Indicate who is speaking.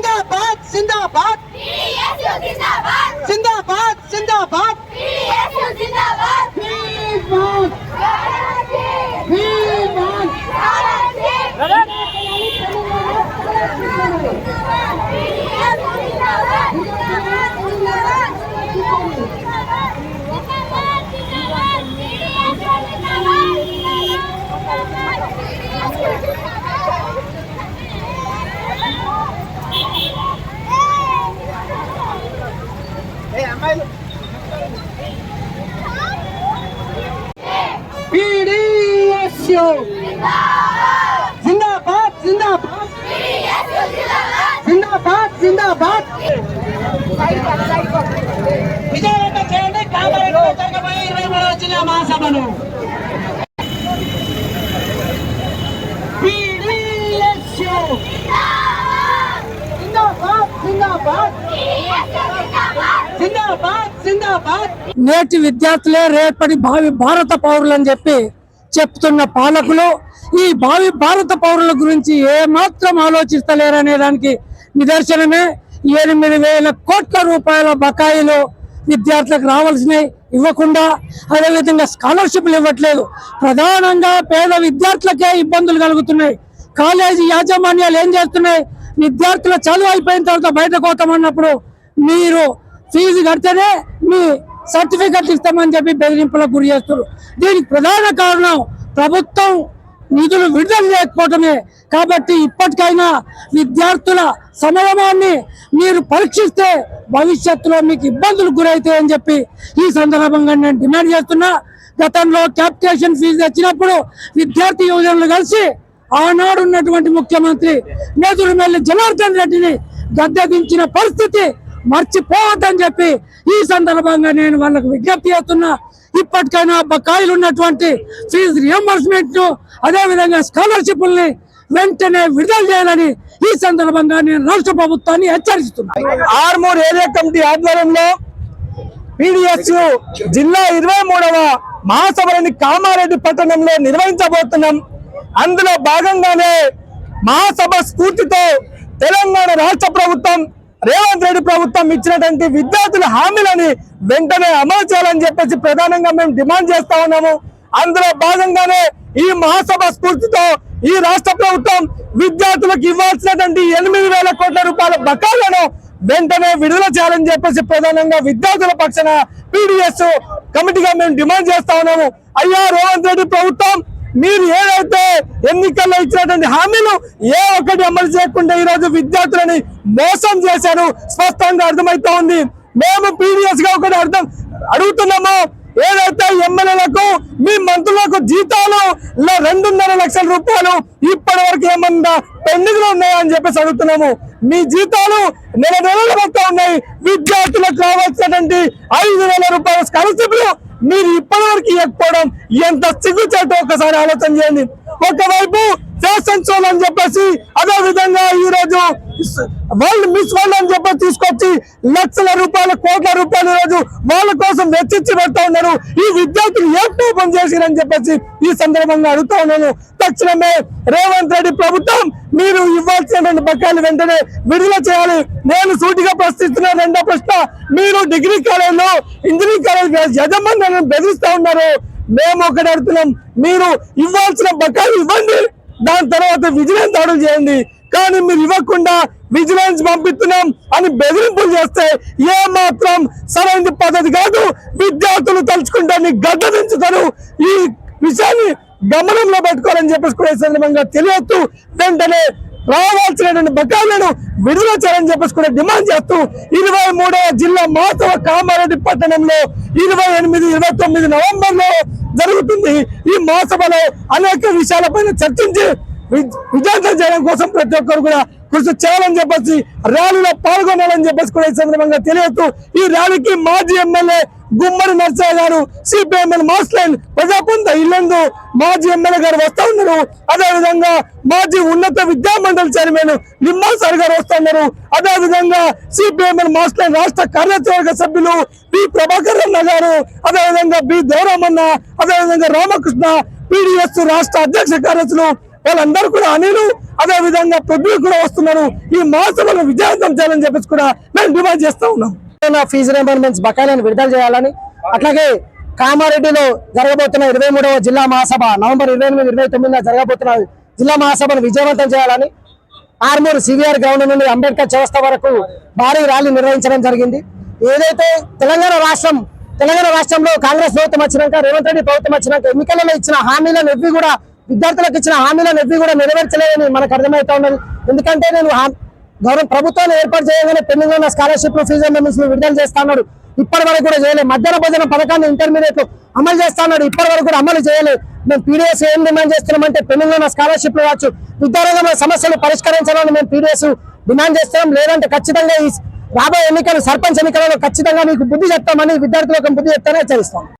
Speaker 1: జిందాబాద్ జిందాబాద్ జిందాబాద్ పీడీఎస్యు. జిందాబాద్ జిందాబాద్. జిందాబాద్ జిందాబాద్. విజయవంతం చేయండి. కామారెడ్డిలో జరగబోయే ఇరవై మూడవ జిల్లా మహాసభను పీడీఎస్యు జిందాబాద్ జిందాబాద్ జిందాబాద్ జిందాబాద్
Speaker 2: నేటి విద్యార్థులే రేపటి భావి భారత పౌరులు అని చెప్పి చెప్తున్న పాలకులు ఈ భావి భారత పౌరుల గురించి ఏమాత్రం ఆలోచిస్తలేరనే దానికి నిదర్శనమే. ఎనిమిది వేల కోట్ల రూపాయల బకాయిలు విద్యార్థులకు రావాల్సినవి ఇవ్వకుండా అదేవిధంగా స్కాలర్షిప్లు ఇవ్వట్లేదు. ప్రధానంగా పేద విద్యార్థులకే ఇబ్బందులు కలుగుతున్నాయి. కాలేజీ యాజమాన్యాలు ఏం చేస్తున్నాయి? విద్యార్థుల చదువు అయిపోయిన తర్వాత బయటకు పోతామన్నప్పుడు మీరు ఫీజు కడితేనే మీ సర్టిఫికెట్ ఇస్తామని చెప్పి బెదిరింపులకు గురి చేస్తారు దీనికి ప్రధాన కారణం ప్రభుత్వం నిధులు విడుదల లేకపోవటమే కాబట్టి ఇప్పటికైనా విద్యార్థుల సమయమాన్ని మీరు పరీక్షిస్తే భవిష్యత్తులో మీకు ఇబ్బందులు గురవుతాయని చెప్పి ఈ సందర్భంగా నేను డిమాండ్ చేస్తున్నా. గతంలో క్యాపిటేషన్ ఫీజు తెచ్చినప్పుడు విద్యార్థి యువజనులు కలిసి ఆనాడు ఉన్నటువంటి ముఖ్యమంత్రి నేదురుమెల్లి జనార్దన్ రెడ్డిని గద్దె దించిన పరిస్థితి మర్చిపోవద్దని చెప్పి ఈ సందర్భంగా నేను వాళ్ళకు విజ్ఞప్తి చేస్తున్నా. ఇప్పటికైనా బకాయిలు ఉన్నటువంటి ఫీజు రియంబర్స్మెంట్ను అదే విధంగా స్కాలర్షిప్ల్ని వెంటనే విడుదల చేయాలని ఈ సందర్భంగా నేను రాష్ట్ర ప్రభుత్వాన్ని హెచ్చరిస్తున్నా.
Speaker 3: ఆర్మూర్ ఏరియా కమిటీ ఆధ్వర్యంలో పీడిఎస్ జిల్లా ఇరవై మూడవ మహాసభలని కామారెడ్డి పట్టణంలో నిర్వహించబోతున్నాం. అందులో భాగంగానే మహాసభ స్ఫూర్తితో తెలంగాణ రాష్ట్ర ప్రభుత్వం రేవంత్ రెడ్డి ప్రభుత్వం ఇచ్చినటువంటి విద్యార్థుల హామీలని వెంటనే అమలు చేయాలని చెప్పేసి ప్రధానంగా మేము డిమాండ్ చేస్తా ఉన్నాము. అందులో భాగంగానే ఈ మహాసభ స్ఫూర్తితో ఈ రాష్ట్ర ప్రభుత్వం విద్యార్థులకు ఇవ్వాల్సినటువంటి ఎనిమిది వేల కోట్ల రూపాయల బకాలను వెంటనే విడుదల చేయాలని చెప్పేసి ప్రధానంగా విద్యార్థుల పక్షాన పీడిఎస్ కమిటీగా మేము డిమాండ్ చేస్తా ఉన్నాము. అయ్యా రేవంత్ రెడ్డి ప్రభుత్వం మీరు ఏదైతే ఎన్నికల్లో ఇచ్చినటువంటి హామీలు ఏ ఒక్కటి అమలు చేయకుండా ఈ రోజు విద్యార్థులని మోసం చేశారు స్పష్టంగా అర్థమైతా ఉంది. మేము పీడిఎస్గా ఒకటి అర్థం అడుగుతున్నాము ఏదైతే ఎమ్మెల్యేలకు మీ మంత్రులకు జీతాలు రెండున్నర లక్షల రూపాయలు ఇప్పటి వరకు ఏమన్నా పెండింగ్లో ఉన్నాయా అని చెప్పేసి అడుగుతున్నాము. మీ జీతాలు నెల నెలలు వస్తూ ఉన్నాయి. విద్యార్థులకు కావాల్సినటువంటి ఐదు వేల రూపాయల స్కాలర్షిప్లు మీరు ఇప్పటి వరకు ఇవ్వకపోవడం ఎంత సిగ్గుచేటో ఒకసారి ఆలోచన చేయండి. ఒకవైపు ఫ్యాషన్ షోలు అని చెప్పేసి అదే విధంగా ఈ రోజు వరల్డ్ మిస్ వరల్డ్ అని చెప్పి తీసుకొచ్చి లక్షల రూపాయల కోట్ల రూపాయలు రోజు వాళ్ళ కోసం వెచ్చించి పెడతా ఉన్నారు. ఈ విద్యార్థులు ఏ పాపం చేసిరని చెప్పేసి ఈ సందర్భంగా అడుగుతా ఉన్నాను. తక్షణమే రేవంత్ రెడ్డి ప్రభుత్వం మీరు ఇవ్వాల్సినటువంటి బకాయిలు వెంటనే విడుదల చేయాలి. నేను సూటిగా ప్రశ్నిస్తున్న రెండో ప్రశ్న మీరు డిగ్రీ కాలేజ్లో ఇంజనీరింగ్ కాలేజ్ యజమాని బెదిరిస్తా ఉన్నారు. మేము ఒకటి అడుగుతున్నాం మీరు ఇవ్వాల్సిన బకాయిలు ఇవ్వండి. దాని తర్వాత విజిలెన్స్ దాడులు చేయండి. కానీ మీరు ఇవ్వకుండా విజిలెన్స్ పంపిస్తున్నాం అని బెదిరింపులు చేస్తే ఏ మాత్రం సరైన పద్ధతి కాదు. విద్యార్థులు తలుచుకుంటాన్ని గడ్డ దించుతారు. ఈ విషయాన్ని గమనంలో పెట్టుకోవాలని చెప్పేసి కూడా ఈ సందర్భంగా తెలియొద్దు వెంటనే రావాల్సినటువంటి బకాయిలను విడుదల చేయాలని చెప్పేసి కూడా డిమాండ్ చేస్తూ ఇరవై మూడవ జిల్లా మాసవ కామారెడ్డి పట్టణంలో ఇరవై ఎనిమిది ఇరవై తొమ్మిది నవంబర్లో జరుగుతుంది. ఈ మహాసభలో అనేక విషయాలపైన చర్చించి విజయంతం చేయడం కోసం ప్రతి ఒక్కరు కూడా కృషి చేయాలని చెప్పేసి ర్యాలీలో పాల్గొనాలని చెప్పేసి కూడా ఈ సందర్భంగా తెలియదు ఈ ర్యాలీకి మాజీ ఎమ్మెల్యే గుమ్మడి నర్సయ్య గారు సిపిఎంఎల్ మాస్లైన్ ప్రజాపంత ఇల్లందు మాజీ ఎమ్మెల్యే గారు వస్తా ఉన్నారు. అదే విధంగా మాజీ ఉన్నత విద్యా మండలి చైర్మన్ నిమ్మల్ సార్ గారు వస్తున్నారు అదే విధంగా సిపిఎంఎల్ మాస్టర్ రాష్ట్ర కార్యవర్గ సభ్యులు బి ప్రభాకర్ అన్న గారు అదే విధంగా బి దేవరామన్న అదే విధంగా రామకృష్ణ పీడిఎస్ రాష్ట్ర అధ్యక్ష కార్యదర్శులు వాళ్ళందరూ కూడా అనిలు అదే విధంగా ప్రొద్దులు కూడా వస్తున్నారు. ఈ మహోత్సవాలను విజయవంతం చేయాలని చెప్పేసి కూడా మేము డిమాండ్ చేస్తా ఉన్నాం.
Speaker 4: ఫీజు రియంబర్మెంట్స్ బకాయిలను విడుదల చేయాలని అట్లాగే కామారెడ్డిలో జరగబోతున్న ఇరవై మూడవ జిల్లా మహాసభ నవంబర్ ఇరవై ఎనిమిది ఇరవై తొమ్మిదిన జరగబోతున్న జిల్లా మహాసభను విజయవంతం చేయాలని ఆర్మూర్ సివిఆర్ గ్రౌండ్ నుండి అంబేద్కర్ చౌరస్తా వరకు భారీ ర్యాలీ నిర్వహించడం జరిగింది. ఏదైతే తెలంగాణ రాష్ట్రం తెలంగాణ రాష్ట్రంలో కాంగ్రెస్ ప్రభుత్వం వచ్చినాక రేవంత్ రెడ్డి ప్రభుత్వం వచ్చినాక ఎన్నికలలో ఇచ్చిన హామీలను ఎవ్వి కూడా విద్యార్థులకు ఇచ్చిన హామీలను ఎవ్వి కూడా నెరవేర్చలేదని మనకు అర్థమవుతా ఉన్నది. ఎందుకంటే నేను హా- గౌరవ ప్రభుత్వాన్ని ఏర్పాటు చేయగానే పెండింగ్ ఉన్న స్కాలర్షిప్ ఫీజు రియంబర్మెంట్స్ విడుదల ఉన్నాడు ఇప్పటి వరకు కూడా చేయలేదు. మధ్యాహ్న భోజన పథకాన్ని ఇంటర్మీడియట్ అమలు చేస్తాడు ఇప్పటి వరకు కూడా అమలు చేయలేదు. మేము పీడిఎస్ ఏం డిమాండ్ చేస్తున్నామంటే పెండింగ్ స్కాలర్షిప్లు స్కాలర్షిప్ కావచ్చు విద్యారంగంలో సమస్యలు పరిష్కరించాలని మేము పీడిఎస్ డిమాండ్ చేస్తున్నాం. లేదంటే ఖచ్చితంగా ఈ రాబోయే ఎన్నికలు సర్పంచ్ ఎన్నికలలో ఖచ్చితంగా మీకు బుద్ధి చెప్తామని విద్యార్థులకు బుద్ధి చెప్తానే హెచ్చరిస్తాం.